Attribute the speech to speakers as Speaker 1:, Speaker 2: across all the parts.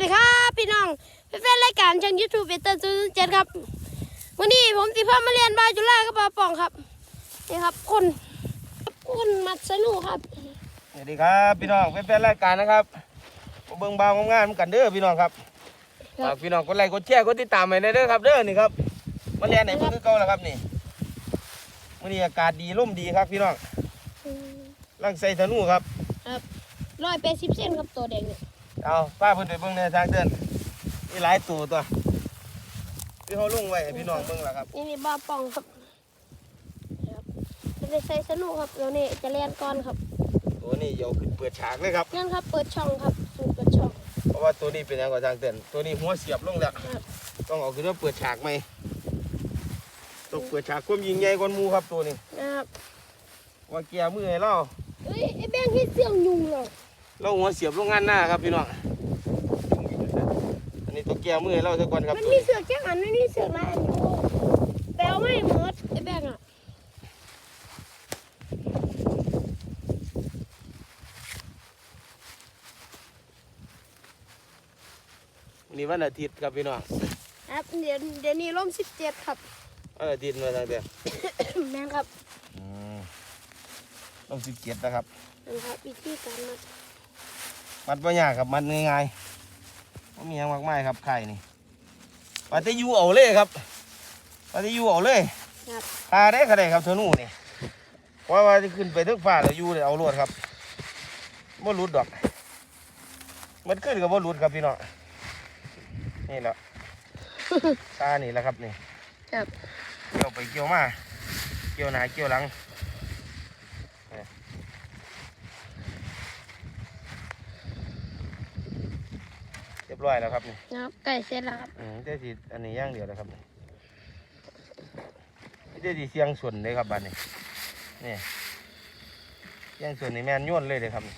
Speaker 1: ดีครับพี่น้องเป็นแฟนรายการช่องยูทูบเอเตอร์ศูนย์เจ็ดครับ วันนี้ผมสิพามาเรียนบาจุฬากับปาปองครับนี่ครับ คนคนมัดสนุครับ
Speaker 2: สวัสดีครับพี่น้องเป็นแฟนรายการนะครับมาเบิ่งบาวงามๆกันเด้อพี่น้องครับ
Speaker 1: ครับ
Speaker 2: ฝากพี่น้องกดไลค์กดแชร์กดติดตามให้ได้เด้อครับเด้อนี่ครับมาเรียนไหนเพิ่งคือเก่าแล้วครับนี่วันนี้อากาศดีร่มดีครับพี่น้องร่างใส่ธนูครับ
Speaker 1: ร้อยแปดสิบเซนครับตัวแดงเนี่ย
Speaker 2: เอาป้าเพิ่นไปเบิ่งในทางเดินมีหลายตัวตัวที่เขาลงไว้ให้พี่น้องเบิ่งแล้วครับ
Speaker 1: นี่นี่บาปองครับครับจะได้ใส่สนุครับแล้วนี่จะเรียนก่อนครับ
Speaker 2: ตัวนี้เดี๋ยวขึ้นเปิดฉากเลยครับ
Speaker 1: งั้นครับ เปิดช่องครับสูตรเปิดช่อง
Speaker 2: เพราะว่าตัวนี้เป็นอย่างกว่าทางเดินตัวนี้หัวเสียบลงแล้ว
Speaker 1: ครับ
Speaker 2: ต้องเอาขึ้นมาเปิดฉากใหม่ต้องเปิดฉากความยิงใหญ่กว่าหมูครับตัวนี้
Speaker 1: นะครับ
Speaker 2: ว่าเกียร์มือให้เรา
Speaker 1: เฮ้ยไอ้แบงค์ที่เสี่ยงยุงเหรอ
Speaker 2: เราหัวเสียบลงงานหน้าครับพี่น้องอันนี้ตัวเกียร์มือให้เราสักวันครับ
Speaker 1: มัน
Speaker 2: ตัว
Speaker 1: มี
Speaker 2: นี้
Speaker 1: เสือกแค่อันไม่มีเสือกลายอันอยู่แปลไม่หมดไอ้แบงค์อะ
Speaker 2: วันนี้วันอาทิตย์ครับพี่น้อง
Speaker 1: ครับเดี๋ยวเดี๋ยวนี้ร่มสิบเจ็ดครับ
Speaker 2: วันอาทิตย์มาทางเดียว
Speaker 1: แม่งครับ
Speaker 2: ต้องสิบเจ็ดนะครับ
Speaker 1: นะครับวิธีการมัด
Speaker 2: มัดปัญญากครับ มัดง่ายๆไม่มีหยังมากมายครับไข่นี่ปฏิยูเอาเลยครับปฏิยูเอาเลย
Speaker 1: ครับ
Speaker 2: พาได้ขนาดครับเธอหนูนี่เพราะว่าจะขึ้นไปทึกฟ้าแล้วอยูเลยเอาลวดครับบ่หลุดดอก มันขึ้นกับบ่หลุดครับพี่น้องนี่แหละตานี่แหละครับนี่
Speaker 1: ครับ
Speaker 2: เกี่ยวไปเกี่ยวมา เกี่ยวหน้าเกี่ยวหลังนี่เรีย บร้อยแล้วครับนี่
Speaker 1: นะครับไก่เสร็จแล้วครับ
Speaker 2: อืมเจ้าสีอันนี้ย่างเดียวนะครับนี่เจ้าสีเสียงส่วนเลยครับบ้านนี้นี่เสียงส่วนนี่แม่นโย่นเลยเลยครับนี่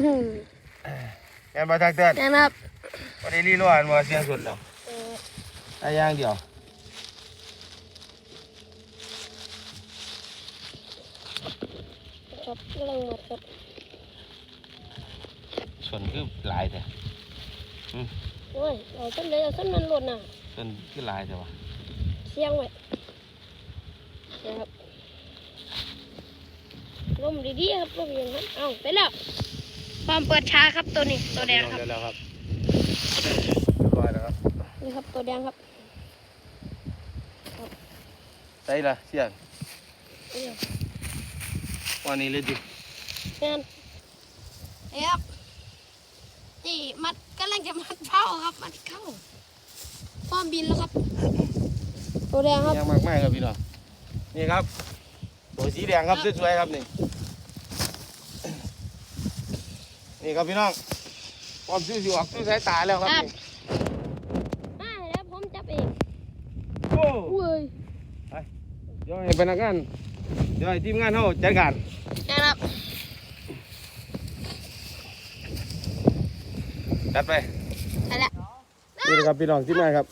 Speaker 1: อืม
Speaker 2: แม่นมาทางเตือน
Speaker 1: นะครับ
Speaker 2: วันนี้รีรออันว่าเสียงส่วนแล้ว
Speaker 1: เอ่อ
Speaker 2: ได้ย่างเดียว
Speaker 1: ครับกำลังมัดครับ
Speaker 2: ส่วนคือหลายแต่
Speaker 1: โอ้ยเอาต้นเลยเอาต้นมันหล่นน่ะ
Speaker 2: ส่วนคือหลายแต่ว่า
Speaker 1: เสียงไว้นะครับลมดีๆครับลมเย็นครับเอาไปแล้วความเปิดช้าครับตัวนี้ตัวแดงครับ
Speaker 2: เรียบร้อยแล้วครับเรียบร้อยแล้วครับ
Speaker 1: นี่ครับตัวแดงครับ
Speaker 2: ใส่ละเสียง
Speaker 1: นี่ครับ
Speaker 2: วันนี้เลยดิ
Speaker 1: แม่นเอ้ย ครับนี่มัดกำลังจะมัดเผาครับ มัดเข้าพร้อมบินแล้วครับ ตัวแดงครับ
Speaker 2: ย่างมากมายครับพี่น้องนี่ครับ ตัวสีแดงครับสวยๆครับนี่นี่ครับพี่น้องความซื่อสิออกซื่อสายตาแล้วครับนี่
Speaker 1: มาแล้วผมจับเอง
Speaker 2: โอ้
Speaker 1: เว้ย
Speaker 2: เดี๋ยวให้พนักงานเดี๋ยวให้ทีมงานเขาจัดการ
Speaker 1: นะครับ
Speaker 2: จัดไป
Speaker 1: ไปละ
Speaker 2: นี่นะครับพี่น้องทีมงานครับ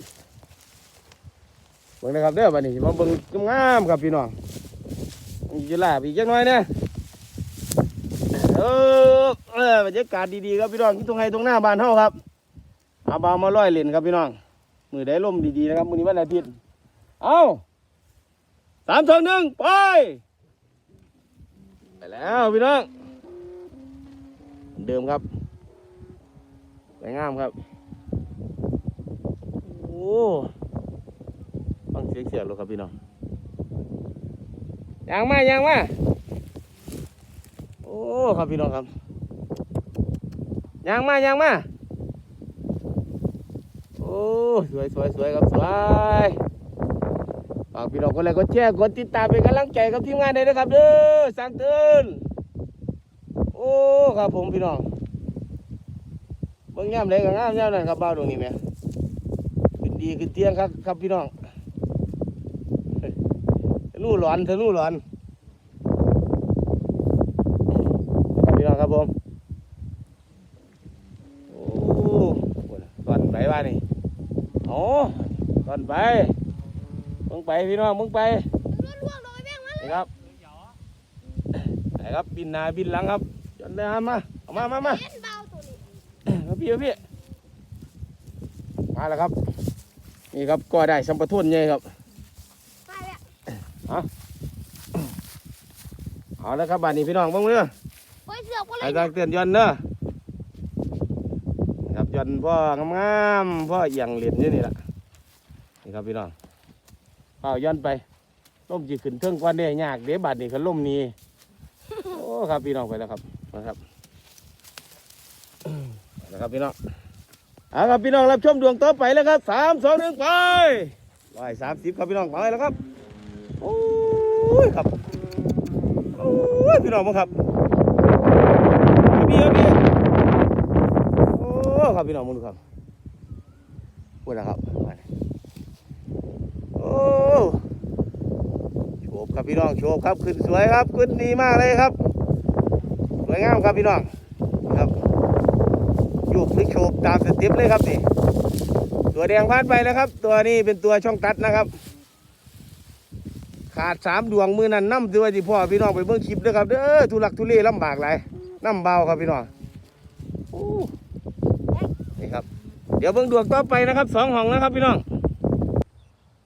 Speaker 2: เบิ่งนะครับเด้อบัดนี้มาเบิ่งงามๆครับพี่น้องจะลาบอีกจักหน่อยเนี่ยเออเออบรรยากาศดีๆครับพี่น้องที่ตรงไห้ตรงหน้าบ้านเฮาครับเอาบาวมาลอยเล่นครับพี่น้องมือได้ลมดีๆนะครับมื้อนี้วันอาทิตย์เอาสามสองหนึ่งไปไปแล้วพี่น้องเหมือนเดิมครับ สวยงามครับ โอ้ฟังเสียงเสียงเลยครับพี่น้องยางมายางมา โอ้ ครับพี่น้องครับยางมายางมา โอ้สวยสวยสวยครับสวยฝากพี่น้องกดไลค์กดแชร์กดติดตามเป็นกำลังใจกับทีมงานได้นะครับเด้อสร้างเตือนโอ้ ครับผมพี่น้อง เบิ่งย่ำเลยกับงามย่ำนั่นครับบ้าวตรงนี้แหม่ขึ้นดีขึ้นเตียงครับครับพี่น้องทะลุหลอนทะลุหลอนครับพี่น้องครับผมโอ้ตอนไปว่านี่โอ้ตอนไปมึงไปพี่น้องมึงไป
Speaker 1: ไปแบงมัน
Speaker 2: นี่ครับไหนครับบินหน้าบินหลังครับจนได้มาเอามามามา
Speaker 1: เล่นเบาตัวนี้
Speaker 2: มา พี่มาพี่มาแล้วครับ นี่ครับก็ได้สัมปทุนใหญ่ครับ
Speaker 1: ไปแล้ว
Speaker 2: เอาแล้วครับบ้านนี้พี่น้องเบ้างเด้อ
Speaker 1: โอ้ยเสือกอะไร
Speaker 2: ไอ้ทางเตือนยอนเด้อครับยอนพ่องามๆพ่อเอียงเหรียญนี่นี่แหละนี่ครับพี่น้องเอาย้อนไปล่มจีขึ้นเทิงกว่าเนี่ยยากเดี๋ยวบาดนี้เขาล่มนี้โอ้ครับพี่น้องไปแล้วครับนะครับ นะครับพี่น้องเอาครับพี่น้องรับชมดวงต่อไปแล้วครับสามสองหนึ่งไปร้อยสามสิบครับพี่น้องไปแล้วครับโอ้ยครับโอ้ยพี่น้องมั้งครับพี่ครับพี่โอ้ครับพี่น้องมึงดูครับพูดนะครับมาเลยโอ้โฉบครับพี่น้องโฉบครับขึ้นสวยครับขึ้นดีมากเลยครับสวยงามครับพี่น้องครับ โยกหรือโฉบตามสเต็ปเลยครับนี่ตัวแดงพลาดไปแล้วครับ ตัวนี้เป็นตัวช่องตัดนะครับ ขาดสามดวงมือนั้นน้ำตัวที่พ่อพี่น้องไปเบิ่งคลิปเด้อครับเด้อทุลักทุเลลำบากหลายน้ำเบาครับพี่น้องนี่ครับ เดี๋ยวเบิ่งดวงต่อไปนะครับสองห้องนะครับพี่น้อง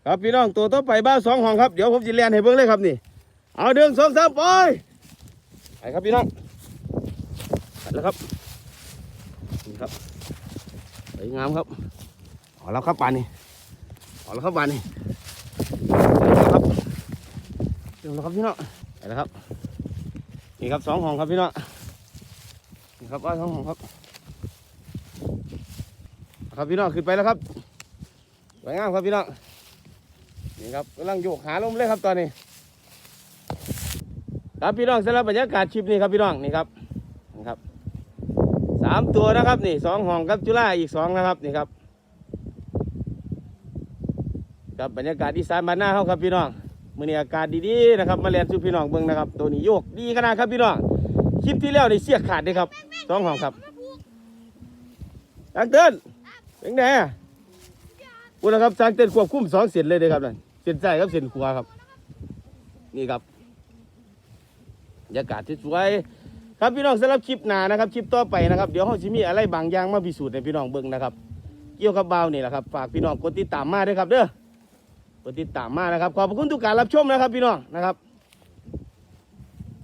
Speaker 2: ครับพี่น้องตัวต่อไปบ้านสองห้องครับเดี๋ยวผมจะเรียนให้เบิ่งเลยครับนี่ เอาเดืองสองสามไปไปครับพี่น้องไปแล้วครับ ครับสวยงามครับเอาแล้วครับปานนี้เอาแล้วครับปานนี้เอาแล้วครับเดี๋ยวนะครับพี่น้องไปแล้วครับนี่ครับสองห้องครับพี่น้องนี่ครับบ้าสองห้องครับ ครับพี่น้องขึ้นไปแล้วครับสวยงามครับพี่น้องนี่ครับกำลังโยกหาลมเลยครับตอนนี้ ครับพี่น้องสำหรับบรรยากาศคลิปนี้ครับพี่น้องนี่ครับามตัวนะครับนี่สองห้องครับจุฬาอีกสองนะครับนี่ครับกับบรรยากาศอีสานบ้านหน้าเขาครับพี่น้องมื่อนี้อากาศดีๆนะครับ มาเรียนสู่พี่น้องเบิ่งนะครับ ตัวนี้โยกดีขนาดครับพี่น้องคลิปที่แล้วนี่เสียขาดเลยครับสองห้องครับจังเต้นเป็นไงอะพูดนะครับจังเต้นควบคุมสองเส้นเลยเด้อครับนั่นเส้นใต้กับเส้นขวาครับ นี่ครับบรรยากาศที่สวย ครับพี่น้องสำหรับคลิปหน้านะครับคลิปต่อไปนะครับเดี๋ยวเขาจะมีอะไรบางอย่างมาพิสูจน์ให้พี่น้องเบิ่งนะครับ เกี่ยวกับเบาวนี่แหละครับฝากพี่น้องกดติดตามมาด้วยครับเด้อกดติดตามมานะครับขอบคุณทุกการรับชมนะครับ พี่น้องนะครับ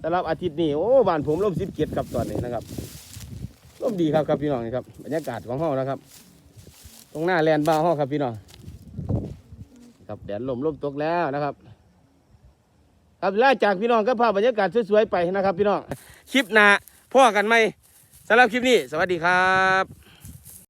Speaker 2: สำหรับอาทิตย์นี้โอ้บ้านผมร่มสิบเกียรครับตอนนี้นะครับร่มดีครับครับพี่น้องนี่ครับบรรยากาศของห้องนะครับ ตรงหน้าแลนบ้าห้องครับพี่น้องครับแดดลมลมตกแล้วนะครับ ครับล่าจากพี่น้องก็พาบรรยากาศสวยๆไปนะครับ พี่น้อง คลิปหน้าพ่อกันไหมสำหรับคลิปนี้ สวัสดีครับ